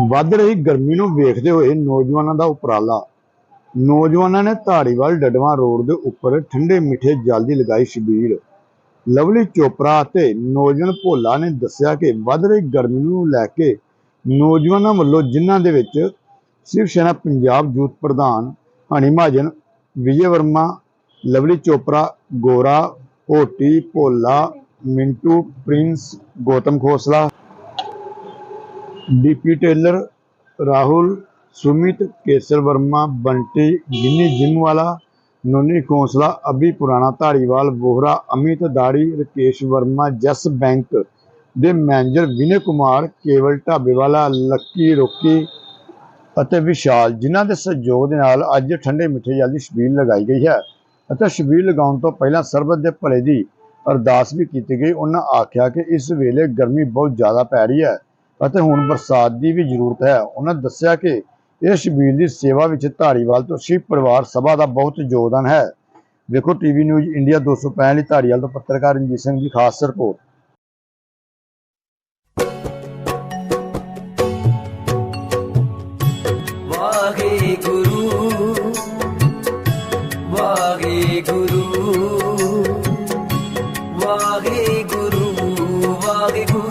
ਵੱਧ ਰਹੀ ਗਰਮੀ ਨੂੰ ਵੇਖਦੇ ਹੋਏ ਨੌਜਵਾਨਾਂ ਦਾ ਉਪਰਾਲਾ। ਨੌਜਵਾਨਾਂ ਨੇ ਧਾਰੀਵਾਲ ਡਡਵਾਂ ਰੋਡ ਦੇ ਉੱਪਰ ਠੰਡੇ ਮਿੱਠੇ ਜਲ ਦੀ ਲਗਾਈ ਸ਼ਬੀਲ। ਲਵਲੀ ਚੋਪੜਾ ਅਤੇ ਨੌਜਵਾਨ ਭੋਲਾ ਨੇ ਦੱਸਿਆ ਕਿ ਵੱਧ ਰਹੀ ਗਰਮੀ ਨੂੰ ਲੈ ਕੇ ਨੌਜਵਾਨਾਂ ਵੱਲੋਂ ਜਿਨ੍ਹਾਂ ਦੇ ਵਿੱਚ ਸ਼ਿਵ ਸੈਨਾ ਪੰਜਾਬ ਯੂਥ ਪ੍ਰਧਾਨ ਹਨੀ ਮਹਾਜਨ, ਵਿਜੇ ਵਰਮਾ, ਲਵਲੀ ਚੋਪੜਾ, ਗੋਰਾ ਹੋਟੀ ਭੋਲਾ, ਮਿੰਟੂ, ਪ੍ਰਿੰਸ, ਗੌਤਮ ਖੋਸਲਾ ਡੀਪੀ ਟੇਲਰ ਰਾਹੁਲ, ਸੁਮਿਤ ਕੇਸਰ ਵਰਮਾ, ਬੰਟੀ ਗਿੰਨੀ ਜਿੰਮਵਾਲਾ, ਨੋਨੀ ਖੋਸਲਾ, ਅਭੀ ਪੁਰਾਣਾ ਧਾਰੀਵਾਲ, ਬੋਹਰਾ, ਅਮਿਤ ਦਾੜੀ, ਰਕੇਸ਼ ਵਰਮਾ, ਜਸ ਬੈਂਕ ਦੇ ਮੈਨੇਜਰ ਵਿਨੇ ਕੁਮਾਰ, ਕੇਵਲ ਢਾਬੇਵਾਲਾ ਲੱਕੀ ਰੋਕੀ ਅਤੇ ਵਿਸ਼ਾਲ, ਜਿਨ੍ਹਾਂ ਦੇ ਸਹਿਯੋਗ ਦੇ ਨਾਲ ਅੱਜ ਠੰਡੇ ਮਿੱਠੇ ਜਲ ਦੀ ਛਬੀਲ ਲਗਾਈ ਗਈ ਹੈ ਅਤੇ ਛਬੀਲ ਲਗਾਉਣ ਤੋਂ ਪਹਿਲਾਂ ਸਰਬਤ ਦੇ ਭਲੇ ਦੀ ਅਰਦਾਸ ਵੀ ਕੀਤੀ ਗਈ। ਉਹਨਾਂ ਆਖਿਆ ਕਿ ਇਸ ਵੇਲੇ ਗਰਮੀ ਬਹੁਤ ਜ਼ਿਆਦਾ ਪੈ ਰਹੀ ਹੈ। ਅਤੇ ਹੁਣ ਬਰਸਾਤ ਦੀ ਵੀ ਜ਼ਰੂਰਤ ਹੈ। ਉਹਨਾਂ ਦੱਸਿਆ ਕਿ ਇਹ ਛਬੀਲ ਦੀ ਸੇਵਾ ਵਿੱਚ ਧਾਰੀਵਾਲ ਤੋਂ ਸ਼ਿਵ ਪਰਿਵਾਰ ਸਭਾ ਦਾ ਬਹੁਤ ਯੋਗਦਾਨ ਹੈ। ਵੇਖੋ ਟੀਵੀ ਨਿਊਜ਼ ਇੰਡੀਆ 265 ਲਈ ਧਾਰੀਵਾਲ ਤੋਂ ਪੱਤਰਕਾਰ ਰਣਜੀਤ ਸਿੰਘ ਦੀ ਖਾਸ ਰਿਪੋਰਟ। ਵਾਹਿਗੁਰੂ ਵਾਹਿਗੁਰੂ ਵਾਹਿਗੁਰੂ।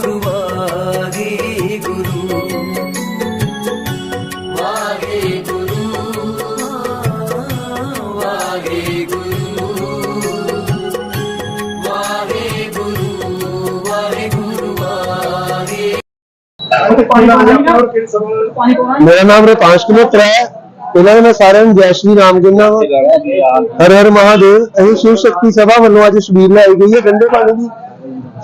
ਮੇਰਾ ਨਾਮ ਰਤਾਂਸ਼ ਕੁਮਾਰ ਹੈ। ਪਹਿਲਾਂ ਮੈਂ ਸਾਰਿਆਂ ਨੂੰ ਜੈ ਸ਼੍ਰੀ ਰਾਮ ਕਹਿੰਦਾ ਵਾਂ। ਹਰ ਹਰ ਮਹਾਦੇਵ। ਅਸੀਂ ਸ਼ਿਵ ਸ਼ਕਤੀ ਸਭਾ ਵੱਲੋਂ ਅੱਜ ਸ਼ਬੀਰ ਲਾਈ ਗਈ ਹੈ ਠੰਡੇ ਪਾਣੀ ਦੀ।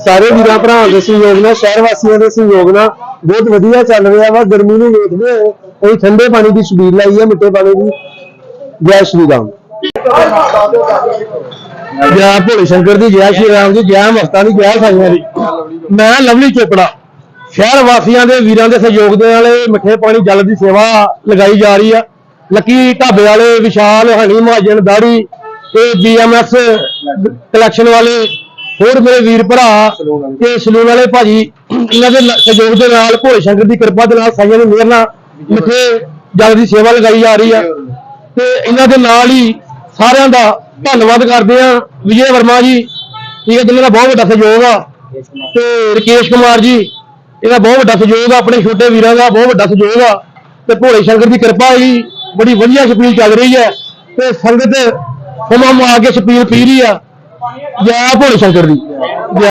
ਸਾਰੇ ਵੀਰਾਂ ਭਰਾਵਾਂ ਦੇ ਸਹਿਯੋਗ ਨਾਲ, ਸ਼ਹਿਰ ਵਾਸੀਆਂ ਦੇ ਸਹਿਯੋਗ ਨਾਲ ਬਹੁਤ ਵਧੀਆ ਚੱਲ ਰਿਹਾ ਵਾ। ਗਰਮੀ ਨੂੰ ਵੇਖਦੇ ਹੋਏ ਅਸੀਂ ਠੰਡੇ ਪਾਣੀ ਦੀ ਸ਼ਬੀਰ ਲਾਈ ਹੈ, ਮਿੱਠੇ ਪਾਣੀ ਦੀ। ਜੈ ਸ਼੍ਰੀ ਰਾਮ। ਜੈ ਭੋਲੇ ਸ਼ੰਕਰ ਦੀ, ਜੈ ਸ਼੍ਰੀ ਰਾਮ ਦੀ ਜੈ ਮਸਤਾਂ ਦੀ, ਜੈ ਸਾਈਆਂ ਦੀ। ਮੈਂ ਲਵਲੀ ਚੋਪੜਾ। ਸ਼ਹਿਰ ਵਾਸੀਆਂ ਦੇ ਵੀਰਾਂ ਦੇ ਸਹਿਯੋਗ ਦੇ ਨਾਲ ਇਹ ਮਿੱਠੇ ਪਾਣੀ ਜਲ ਦੀ ਸੇਵਾ ਲਗਾਈ ਜਾ ਰਹੀ ਆ। ਲੱਕੀ ਢਾਬੇ ਵਾਲੇ ਵਿਸ਼ਾਲ ਹਣੀ ਮਹਾਜਨ ਦਾੜੀ ਤੇ ਬੀਐਮਐਸ ਕਲੈਕਸ਼ਨ ਵਾਲੇ ਹੋਰ ਮੇਰੇ ਵੀਰ ਭਰਾ ਤੇ ਸਲੂਨ ਵਾਲੇ ਭਾਜੀ, ਇਹਨਾਂ ਦੇ ਸਹਿਯੋਗ ਦੇ ਨਾਲ ਭੋਲੇ ਸ਼ੰਕਰ ਦੀ ਕਿਰਪਾ ਦੇ ਨਾਲ ਸਾਈਆਂ ਦੀ ਮਿਹਰ ਨਾਲ ਮਿੱਠੇ ਜਲ ਦੀ ਸੇਵਾ ਲਗਾਈ ਜਾ ਰਹੀ ਆ। ਤੇ ਇਹਨਾਂ ਦੇ ਨਾਲ ਹੀ ਸਾਰਿਆਂ ਦਾ ਧੰਨਵਾਦ ਕਰਦੇ ਆ ਵਿਜੇ ਵਰਮਾ ਜੀ, ਠੀਕ ਹੈ ਜਿਨ੍ਹਾਂ ਦਾ ਬਹੁਤ ਵੱਡਾ ਸਹਿਯੋਗ ਆ। ਤੇ ਰਕੇਸ਼ ਕੁਮਾਰ ਜੀ ਇਹਦਾ ਬਹੁਤ ਵੱਡਾ ਸਹਿਯੋਗ ਆ, ਆਪਣੇ ਛੋਟੇ ਵੀਰਾਂ ਦਾ ਬਹੁਤ ਵੱਡਾ ਸਹਿਯੋਗ ਆ। ਤੇ ਭੋਲੇ ਸ਼ੰਕਰ ਦੀ ਕਿਰਪਾ ਹੀ ਬੜੀ ਵਧੀਆ ਛਪੀਲ ਚੱਲ ਰਹੀ ਹੈ। ਤੇ ਸੰਗਤ ਸਮਾਂ ਆ ਕੇ ਛਪੀਲ ਪੀ ਰਹੀ ਆ। ਜੈ ਭੋਲੇ ਸ਼ੰਕਰ ਦੀ।